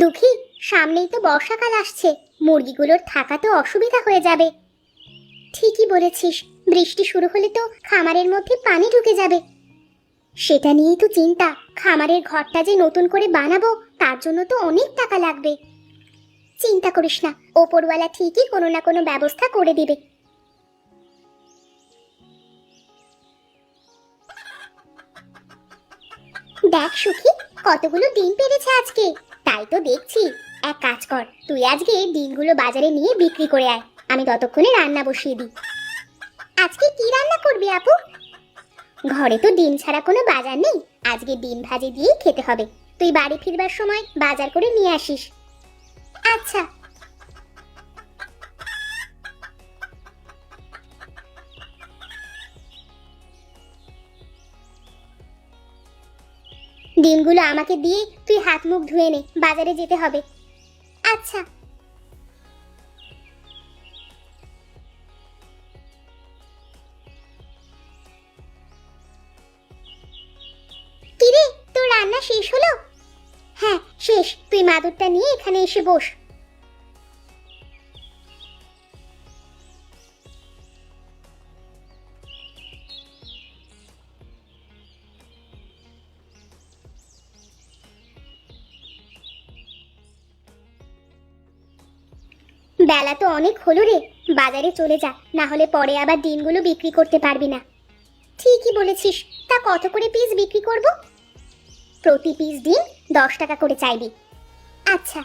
দুঃখী, সামনেই তো বর্ষাকাল আসছে। মুরগিগুলোর থাকা তো অসুবিধা হয়ে যাবে। ঠিকই বলেছিস, বৃষ্টি শুরু হলে তো খামারের মধ্যে পানি ঢুকে যাবে। সেটা নিয়েই তো চিন্তা, খামারের ঘরটা যে নতুন করে বানাবো, তার জন্য তো অনেক টাকা লাগবে। চিন্তা করিস না, ওপরওয়ালা ঠিকই কোনো না কোনো ব্যবস্থা করে দিবে। দেখ সুখী, কতগুলো ডিম পেরেছে আজকে। তাই তো দেখছি। এক কাজ কর, তুই আজকে ডিমগুলো বাজারে নিয়ে বিক্রি করে আয়। আমি ততক্ষণে রান্না বসিয়ে দিই। আজকে কি রান্না করবি আপু? ঘরে তো ডিম ছাড়া কোনো বাজার নেই। আজকে ডিম ভাজি দিয়েই খেতে হবে। তুই বাড়ি ফিরবার সময় বাজার করে নিয়ে আসিস। আচ্ছা ডিমগুলো আমাকে দিয়ে তুই হাত মুখ ধুয়ে নে, বাজারে যেতে হবে। আচ্ছা। রান্না শেষ হলো? হ্যাঁ শেষ। তুই মাদুরটা নিয়ে এখানে এসে বস। বেলা তো অনেক হলো রে। বাজারে চলে যা, না হলে পরে আবার ডিমগুলো বিক্রি করতে পারবি না। ঠিকই বলেছিস, তা কত করে পিস বিক্রি করব? প্রতি পিস ডিম দশ টাকা করে চাইবি। আচ্ছা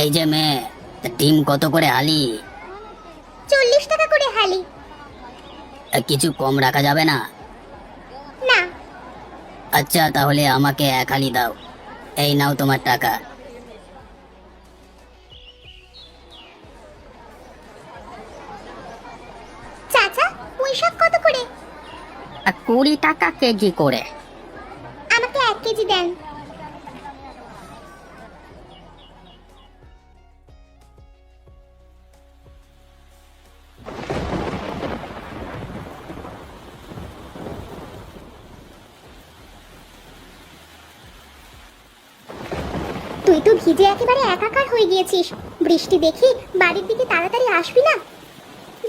এই যে মেয়ে ডিম কত করে হালি? চল্লিশ টাকা করে হালি। কিছু কম রাখা যাবে না? না। আচ্ছা তাহলে আমাকে এক হালি দাও। এই নাও তোমার টাকা। চাচা পুঁই শাক কত করে? কুড়ি টাকা কেজি করে। আমাকে এক কেজি দেন। তুই তো ভিজে একেবারে একাকার হয়ে গিয়েছিস। বৃষ্টি দেখি বাড়ির দিকে তাড়াতাড়ি আসবি না?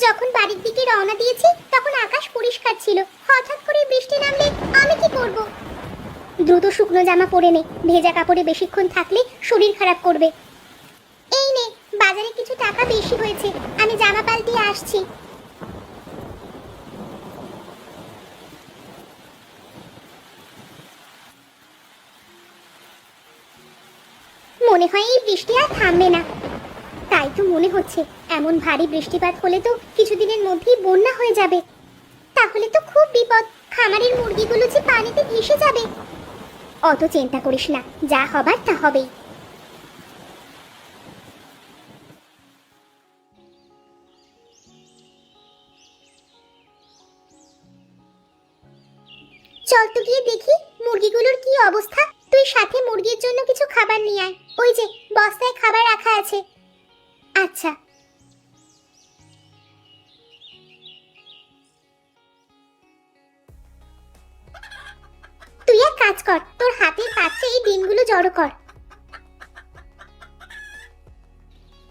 যখন বাড়ির দিকে রওনা দিয়েছি, তখন আকাশ পরিষ্কার ছিল। হঠাৎ করে বৃষ্টি নামলে আমি কি করব? দ্রুত শুকনো জামা পরে নে। ভেজা কাপড়ে বেশিক্ষণ থাকলে শরীর খারাপ করবে। এই নে, বাজারে কিছু টাকা বেশি হয়েছে। আমি জামা পাল্টিয়ে আসছি। মনে হয় এই বৃষ্টি আর থামবে না। তাই তো মনে হচ্ছে, এমন ভারী বৃষ্টিপাত হলে তো কিছুদিনের মধ্যেই বন্যা হয়ে যাবে। তাহলে তো খুব বিপদ, খামারের মুরগিগুলো যে পানিতে ভেসে যাবে। অত চিন্তা করিস না, যা হবার তা হবেই। চল তো গিয়ে দেখি মুরগিগুলোর কি অবস্থা। সাথে মুরগির জন্য কিছু খাবার নিয়ে আয়। ওই যে, বস্তায় খাবার রাখা আছে। আচ্ছা। তুই এক কাজ কর, তোর হাতের পাত্রে এই ডিমগুলো জড়ো কর।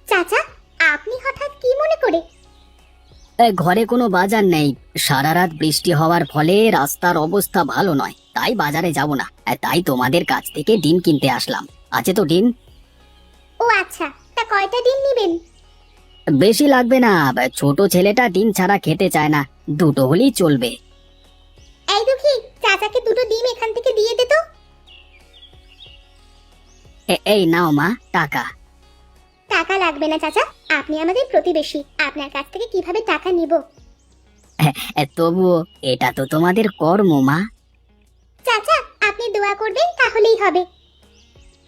চাচা, আপনি হঠাৎ কি মনে করে? ঘরে কোনো বাজার নেই। সারা রাত বৃষ্টি হওয়ার ফলে রাস্তার অবস্থা ভালো নয়। তাই বাজারে যাব না। তাই তোমাদের কাছ থেকে ডিম কিনতে আসলাম। আছে তো ডিম? ও আচ্ছা তা কয়টা ডিম নেবেন? বেশি লাগবে না। ছোট ছেলেটা ডিম ছাড়া খেতে চায় না। দুটো হলেই চলবে। এই দুঃখী চাচাকে দুটো ডিম এখান থেকে দিয়ে দে তো। এই নাও মা টাকা। টাকা লাগবে না চাচা আপনি আমাদের প্রতিবেশী। আপনার কাছ থেকে কীভাবে টাকা নিব? তবুও এটা তো তোমাদের কর্ম মা। হবে।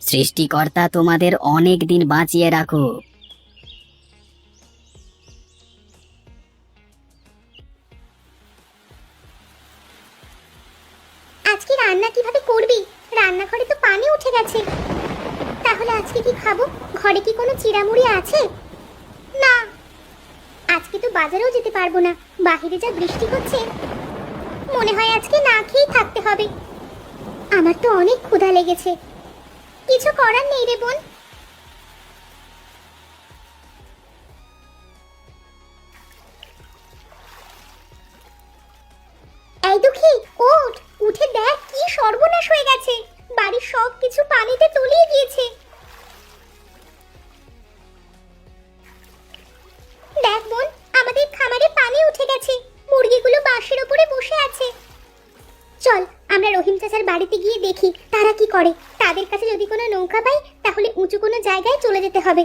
সৃষ্টিকর্তা তোমাদের অনেক দিন বাঁচিয়ে রাখো আজকে রান্না কীভাবে করবি? রান্নাঘরে তো পানি উঠে গেছে। তাহলে আজকে কি খাব? ঘরে কি কোনো চিড়ামুড়ি আছে? না। আজকে তো বাজারেও যেতে পারব না। বাহিরে যা বৃষ্টি হচ্ছে মনে হয় আজকে না খেয়েই থাকতে হবে। আমার তো অনেক ক্ষুধা লেগেছে। কিছু করার নেই রে বোন। এই দুঃখী, ওঠ, উঠে দেখ কি সর্বনাশ হয়ে গেছে। বাড়ির সব কিছু পানিতে তলিয়ে গিয়েছে। বাড়িতে গিয়ে দেখি তারা কি করে। তাদের কাছে যদি কোনো নৌকা পাই, তাহলে উঁচু কোনো জায়গায় চলে যেতে হবে।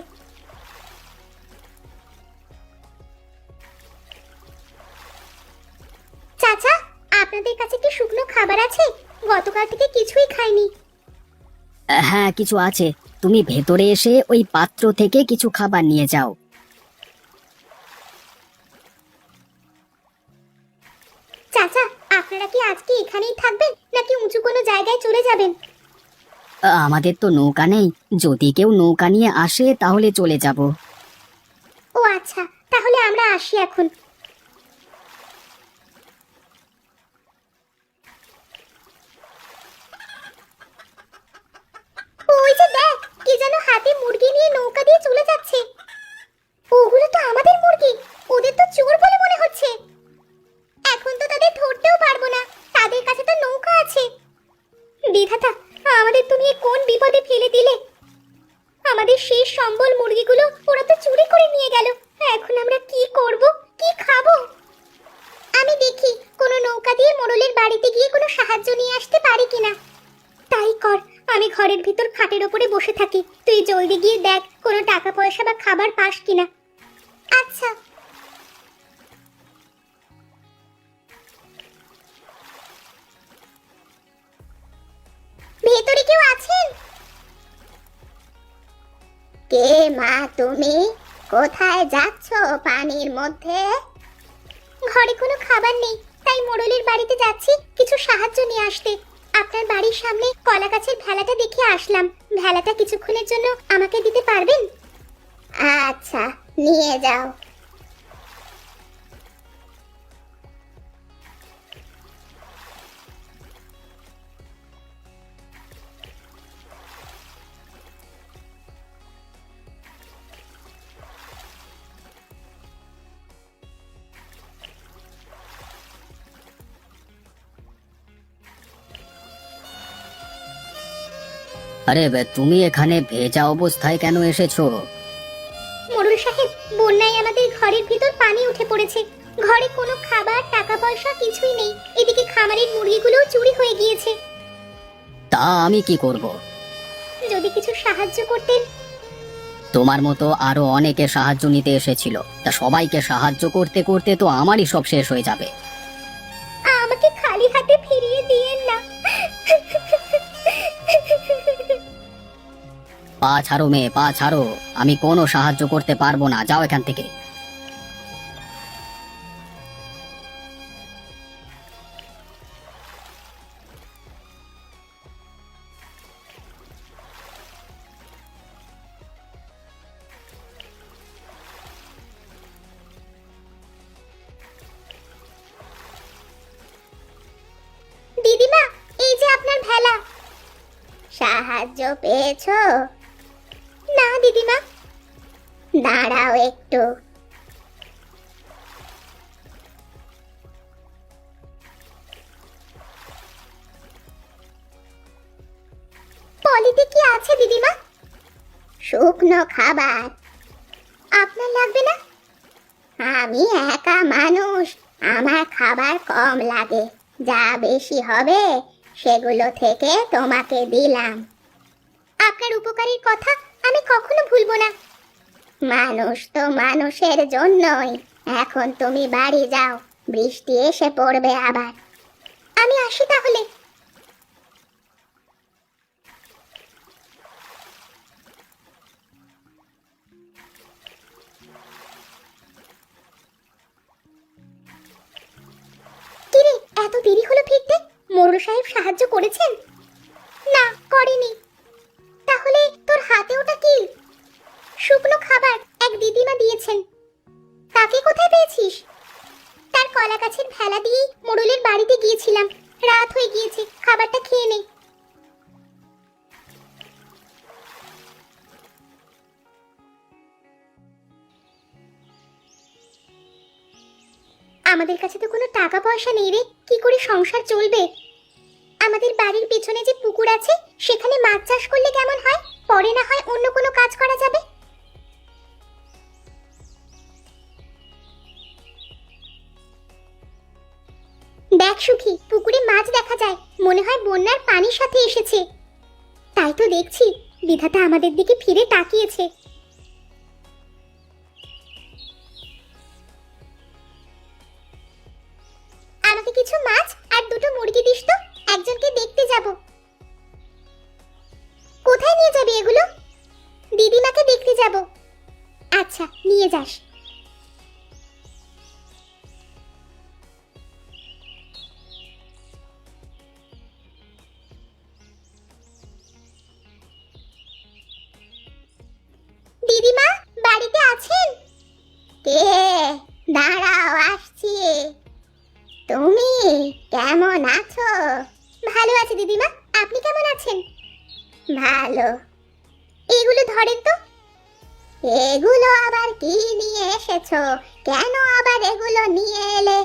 চাচা, আপনাদের কাছে কি শুকনো খাবার আছে? গতকাল থেকে কিছুই খাইনি। হ্যাঁ কিছু আছে। তুমি ভেতরে এসে ওই পাত্র থেকে কিছু খাবার নিয়ে যাও। আমাদের তো নৌকা নেই। যদি কেউ নৌকা নিয়ে আসে, তাহলে চলে যাব। ও আচ্ছা তাহলে আমরা আসি এখন। ওই যে দেখ, কে যেন হাতে মুরগি নিয়ে নৌকা দিয়ে চলে যাচ্ছে। ওগুলো তো আমাদের মুরগি, ওদের তো চোর বলে মনে হচ্ছে। তুই জলদি গিয়ে দেখ কোনো টাকা পয়সা বা খাবার পাস কিনা। আচ্ছা। ভেতরে কেউ আছেন? কে মা তুমি? কোথায় যাচ্ছ পানির মধ্যে? ঘরে কোনো খাবার নেই তাই মোড়লের বাড়িতে যাচ্ছি কিছু সাহায্য নিয়ে আসতে। আপনার বাড়ির সামনে কলা গাছের ভেলাটা দেখে আসলাম। ভেলাটা কিছুক্ষণের জন্য আমাকে দিতে পারবেন? আচ্ছা নিয়ে যাও। আরে তুমি এখানে ভেজা অবস্থায় কেন এসেছ? মোড়ল সাহেব বন্যায় আমাদের ঘরের ভিতর পানি উঠে পড়েছে। ঘরে কোনো খাবার টাকা পয়সা কিছুই নেই। এদিকে খামারের মুরগিগুলোও চুরি হয়ে গিয়েছে। তা আমি কি করব? যদি কিছু সাহায্য করতেন। তোমার মতো আরও অনেকে সাহায্য নিতে এসেছিল। তা সবাইকে সাহায্য করতে করতে তো আমারই সব শেষ হয়ে যাবে। পা ছাড়ো মেয়ে, পা ছাড়ো। আমি কোনো সাহায্য করতে পারব না। যাও এখান থেকে। এই যে আপনার সাহায্য পেয়েছ? না, দিদিমা। দাঁড়াও একটু। পলিতে কি আছে, দিদিমা? শুকনো খাবার। আপনার লাগবে না? আমি একা মানুষ, আমার খাবার কম লাগে। যা বেশি হবে, সেগুলো থেকে তোমাকে দিলাম। আপনার উপকারের কথা আমি কখনো ভুলবো না। মানুষ তো মানুষের জন্যই। এখন তুমি বাড়ি যাও, বৃষ্টি এসে পড়বে আবার। আমি আসি তাহলে। এত দেরি হলো ফিরতে? মোড়ল সাহেব সাহায্য করেছেন? না, করেনি। গিয়েছিলাম রাত হয়ে গিয়েছে, খাবারটা খেয়ে নে আমাদের কাছে তো কোনো টাকা পয়সা নেই রে, কি করে সংসার চলবে? আমাদের বাড়ির পেছনে যে পুকুর আছে, সেখানে মাছ চাষ করলে কেমন হয়? পরে না হয় অন্য কোনো কাজ করা যাবে? দেখ সুখী পুকুরে মাছ দেখা যায়। মনে হয় বন্যার পানির সাথে এসেছে। তাই তো দেখছি, বিধাতা আমাদের দিকে ফিরে তাকিয়েছে। আমাকে কিছু মাছ আর দুটো মুরগি দিস তো, একজনকে দেখতে যাব। কোথায় নিয়ে যাবি এগুলো? দিদিমাকে দেখতে যাব। আচ্ছা নিয়ে যাস। ভালো। এগুলো ধরেন তো। এগুলো আবার কি নিয়ে এসেছ? কেন আবার এগুলো নিয়ে এলে?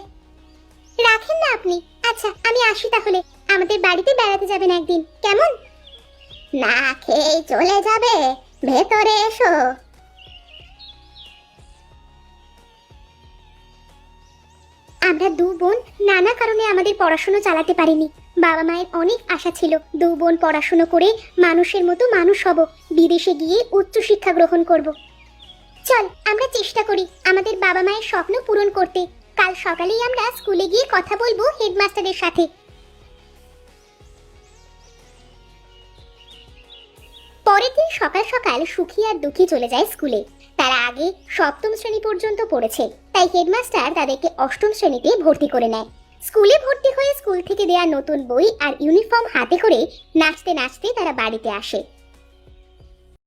রাখেন না আপনি। আচ্ছা আমি আসি তাহলে। আমাদের বাড়িতে বেড়াতে যাবেন একদিন। কেমন? না খেয়ে চলে যাবে। ভেতরে এসো। আমরা দু বোন নানা কারণে আমাদের পড়াশোনা চালাতে পারিনি। বাবা মায়ের অনেক আশা ছিল। দু বোন পড়াশুনো করে মানুষের মতো মানুষ হব। বিদেশে গিয়ে উচ্চ শিক্ষা গ্রহণ করব। চল, আমরা চেষ্টা করি আমাদের বাবা মায়ের স্বপ্ন পূরণ করতে। কাল সকালেই আমরা স্কুলে গিয়ে কথা বলব হেডমাস্টারের সাথে। পরের দিন সকাল সকাল সুখী আর দুঃখী চলে যায় স্কুলে। তারা আগে সপ্তম শ্রেণি পর্যন্ত পড়েছে। তাই হেডমাস্টার তাদেরকে অষ্টম শ্রেণীতে ভর্তি করে নেয়। স্কুলে ভর্তি হয়ে স্কুল থেকে দেয়া নতুন বই আর ইউনিফর্ম হাতে করে নাচতে নাচতে তারা বাড়িতে আসে।